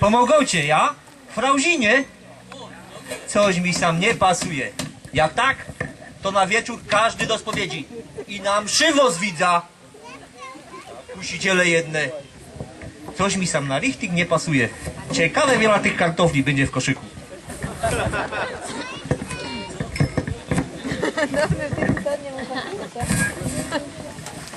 Pomogą cię, ja? Frauzinie? Coś mi sam nie pasuje. Jak tak, to na wieczór każdy do spowiedzi. I nam szywo z widza. Kusiciele jedne. Coś mi sam na lichtik nie pasuje. Ciekawe wiele tych kartofli będzie w koszyku.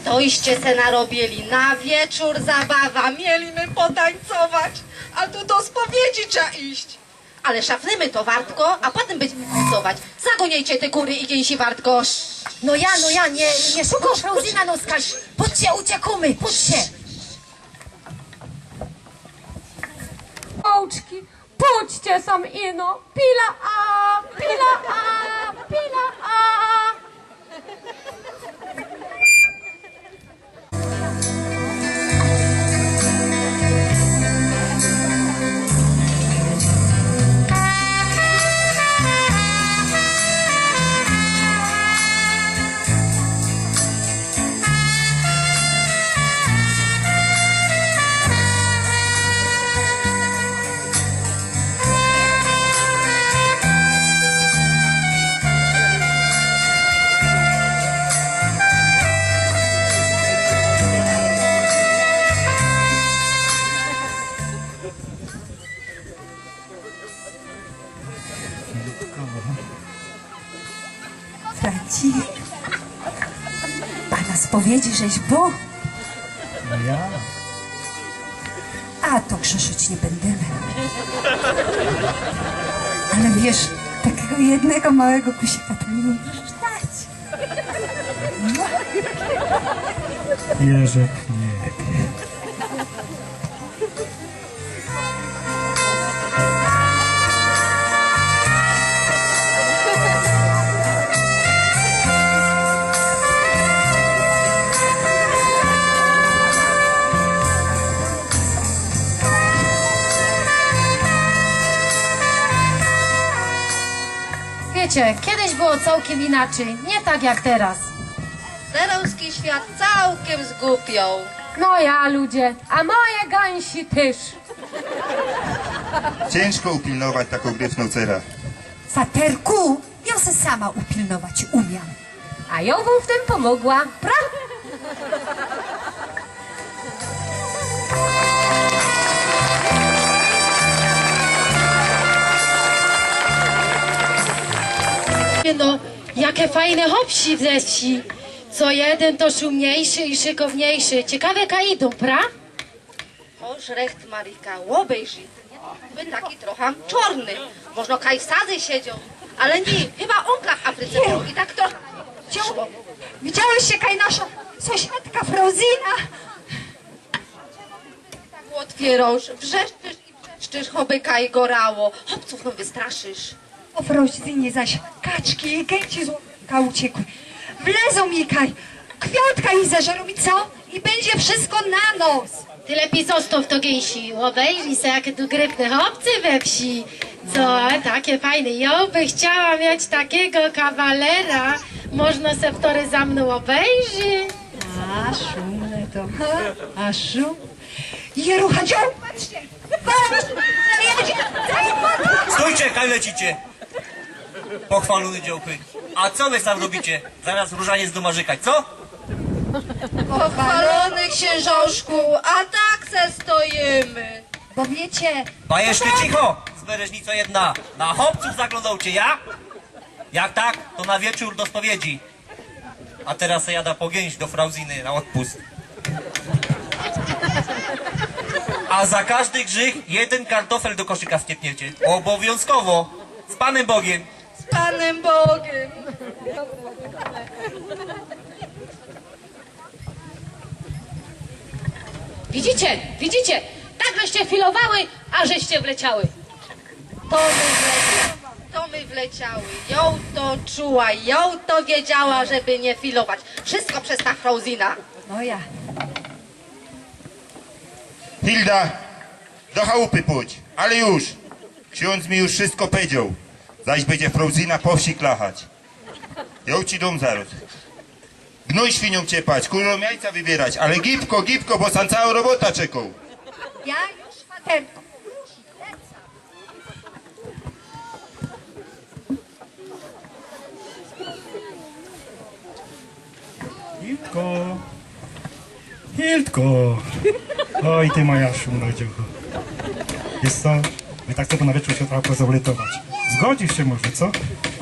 Toście se narobili, na wieczór zabawa, mieliśmy potańcować, a tu do spowiedzi trzeba iść. Ale szafnymy to wartko, a potem będziemy tańcować. Zagoniejcie te kury i gęsi wartko. No ja, no ja, nie, nie szukam Frauzina, no skać. Pójdźcie, uciekamy, pójdźcie. Ołczki, pójdźcie sam ino, pila a, pila a, pila a. pana spowiedzi żeś? Ja? A to grzeszyć nie będziemy. Ale wiesz, takiego jednego małego kusika to mi musisz dać. Jerzek nie. Było całkiem inaczej, nie tak jak teraz. Zerowski świat całkiem zgupiał. No ja, ludzie, a moje gęsi też. Ciężko upilnować taką gryfną cerę. Faterku, ja se sama upilnować umiem. A ją wam w tym pomogła, pra? Jakie fajne hopsi wsi. Co jeden to szumniejszy i szykowniejszy. Ciekawe idą, pra? Oż recht Marika, łobejży. By taki trochę czarny. Można kaj w sadze siedział. Ale nie, chyba onka w Afryce był i tak trochę szło. Widziałeś się, kaj nasza sąsiadka Frauzina? Otwierasz, wrzeszczysz i wrzeszczysz, choby kaj gorało. Hopców no wystraszysz. O Frauzinie zaś kaczki i gęci złota uciekły. Wlezą mi kaj, kwiatka i zażerą i co? I będzie wszystko na nos. Ty lepiej zostaw to gęsi. Obejrzyj se, jakie tu grypne hopcy we wsi. Co, takie fajne. Ja by chciała mieć takiego kawalera. Można se wtory za mną obejrzy. A szumne to? A szum. Jerucha dział, patrzcie. Patrz, jedzie, Stójcie, kaj lecicie! Pochwalony dziołchy. A co wy tam robicie? Zaraz różaniec domarzykać, co? Pochwalony księżoszku, a tak se stoimy. Bo wiecie, Bajeszty cicho! Zbereżnico jedna. Na chłopców zaglądał cię ja? Jak tak, to na wieczór do spowiedzi. A teraz se jada po gęś do Frauziny na odpust. A za każdy grzych jeden kartofel do koszyka wciepniecie. Obowiązkowo. Z Panem Bogiem. Panem Bogiem. Widzicie, widzicie? Tak żeście filowały, a żeście wleciały. To my wleciały. To my wleciały. Ją to czuła, ją to wiedziała, żeby nie filować. Wszystko przez ta Frauzina. no ja. Hilda, do chałupy pójdź, ale już. Ksiądz mi już wszystko powiedział. Zaś będzie Frauzina po wsi klachać. Ją ci dom zaraz. Gnój świnią ciepać, kurą jajca wybierać, ale gipko, gipko, bo sam cała robota czekał. Ja już faterką. Hildko! Hildko! Oj, ty moja szumrodziucho. Wiesz co? My tak chcemy na wieczór się trochę. Zgodzisz się może, co?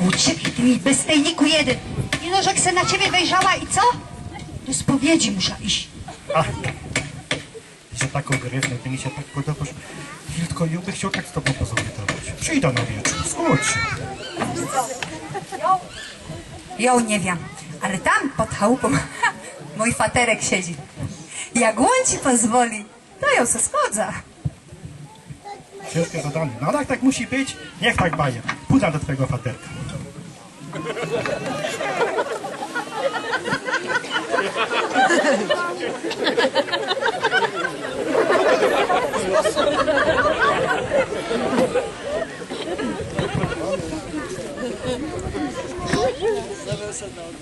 Uciekaj ty mi, bezstejniku jeden. Nie no, że na ciebie wejrzała i co? Do spowiedzi muszę iść. Ach, ty się tak ogrywnę, ty mi się tak podobasz. Hildko, ja bym chciał tak z tobą pozaurytować. Przyjdę na wieczór, zgodź się. Ja nie wiem, ale tam pod chałupą mój faterek siedzi. Jak on ci pozwoli, to ja się zgodzę. Ciężkie zadanie. No jak tak musi być, niech tak baje. Pójdę do twojego faterka.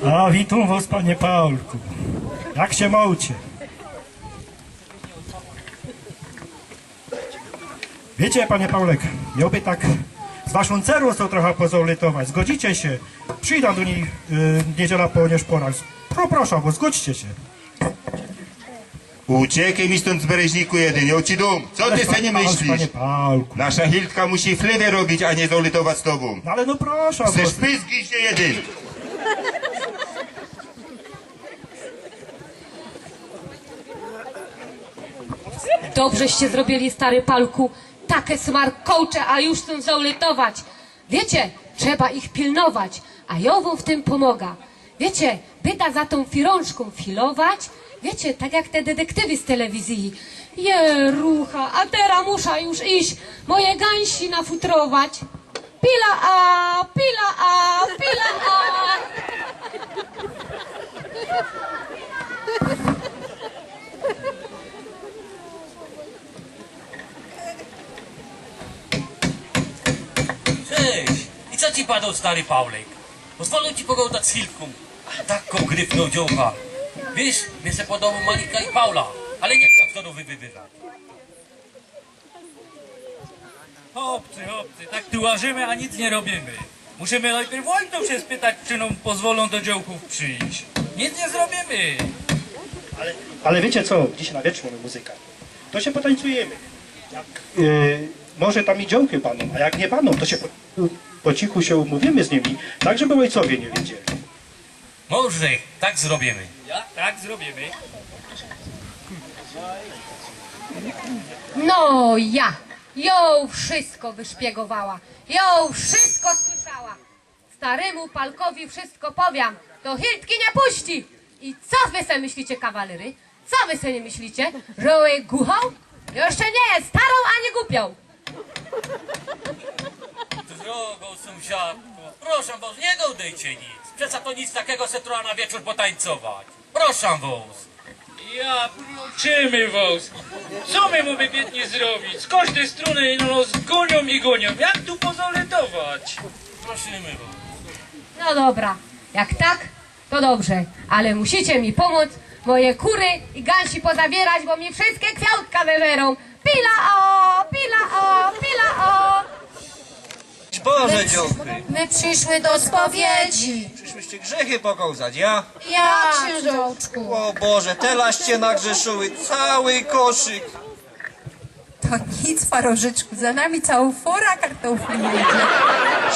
A, witam was, panie Paulku. Jak się małcie? Wiecie, panie Paulek, miałby tak z waszą cerą to trochę pozaurytować. Zgodzicie się? Przyjdę do niej y, niedziela po nieszporach. Pro, proszę, bo zgodźcie się. Uciekaj mi stąd z bereźniku jeden, ja ci dum. Co ty sobie nie Panie myślisz? Paulku. Nasza Hildka musi flywę robić, a nie zaurytować z tobą. No ale no proszę, Chcesz bo... pyzgić nie jeden. Dobrzeście zrobili, stary palku. Takie smarkołcze, a już chcą zaulytować. Wiecie, trzeba ich pilnować, a Jowo w tym pomaga. Wiecie, byda za tą firążką filować. Wiecie, tak jak te detektywy z telewizji. Je, rucha, a teraz muszę już iść, moje gęsi nafutrować. Pila a, pila a, pila a. Cześć! I co ci padał stary Paulek? Pozwolę ci pogadać z Hilką. Taką gryfną dziołcha. Wiesz, mnie se podobał Malika i Paula, ale nie wiem, kto to wybywa. Chłopcy, chłopcy, tak tu łażymy, a nic nie robimy. Musimy najpierw Wojtów się spytać, czy nam pozwolą do dziołków przyjść. Nic nie zrobimy. Ale, ale wiecie co, dzisiaj na wieczór mamy muzyka. To się potańcujemy. Jak, y, może tam i działkę panom, a jak nie panom, to się po, po cichu się umówimy z nimi, tak żeby ojcowie nie wiedzieli. Może, tak zrobimy. Ja? Tak zrobimy. No ja, ją wszystko wyszpiegowała, ją wszystko słyszała. Staremu Palkowi wszystko powiem, to Hiltki nie puści. I co wy sobie myślicie, kawalery? Co wy sobie myślicie, że jest głuchą? Jeszcze nie jest starą ani głupią. Proszę was, nie godejcie nic. Przecież to nic takiego se trzeba na wieczór potańcować. Proszę was. Ja proczymy was. Co my mamy biednie zrobić? Z każdej strony no, nas gonią i gonią. Jak tu pozoletować? Prosimy was. No dobra, jak tak, to dobrze, ale musicie mi pomóc moje kury i gęsi pozabierać, bo mi wszystkie kwiatka wywerą. Pila o, pila o, pila o. Boże dziąchy, My przyszły do spowiedzi. przyszłyście grzechy pokołzać, ja? Ja, księżołczku. O Boże, telaście nagrzeszyły cały koszyk. To nic, parożyczku, za nami całą fora kartofli jedzie.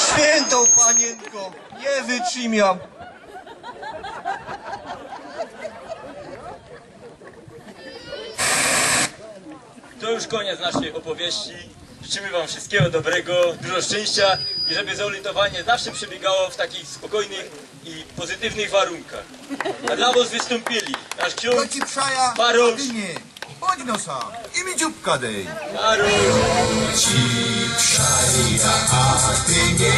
Świętą panienko, nie wytrzymiam. To już koniec naszej opowieści. Życzymy wam wszystkiego dobrego, dużo szczęścia i żeby zaolitowanie zawsze przebiegało w takich spokojnych i pozytywnych warunkach. A dla was wystąpili nasz ksiądz, ci przaja, a ty nie. Chodź no sam i mi dzióbka dej. Karol,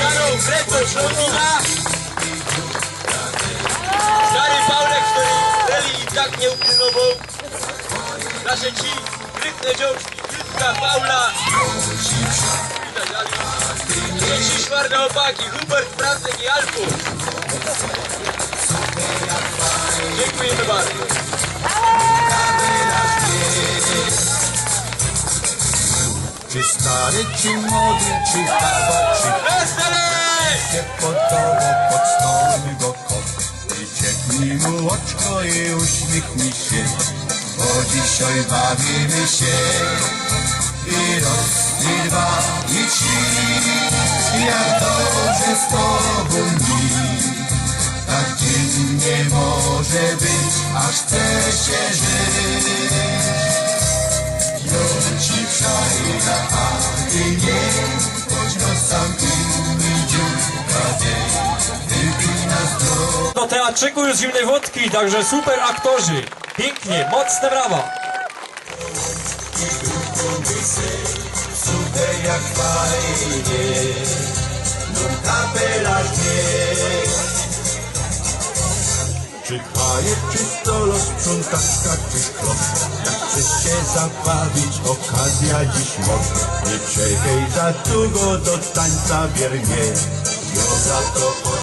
Karol, Kreco, Szlomina. Stary Paulek, który Reli i tak nie upilnował. Nasze ci grytne dziążki, Jutka, Paula. Dzieci szwarne chłopaki, Hubert, Francek i Alfu. Dziękujemy bardzo. Czy stary, czy młody, czy baba, czy się pod tobą, pod stołem go kot. Wycieknij mu oczko i uśmiechnij się, bo dzisiaj bawimy się. I raz, i dwa, i trzy, jak dobrze z tobą mi. Tak dzień nie może być, aż chce się żyć. Jo ci przajda, a ty nie, choć no sam inny dziurka dzień. Do teatrzyku już zimnej wódki, także super aktorzy. Pięknie, mocne brawa. Jak fajnie, kapela nie. Czy haje, czy stolo, sprzątaczka, czy szkło Jak chcesz się zabawić, okazja dziś może. Nie czekaj za długo do tańca wiernie. Jo za to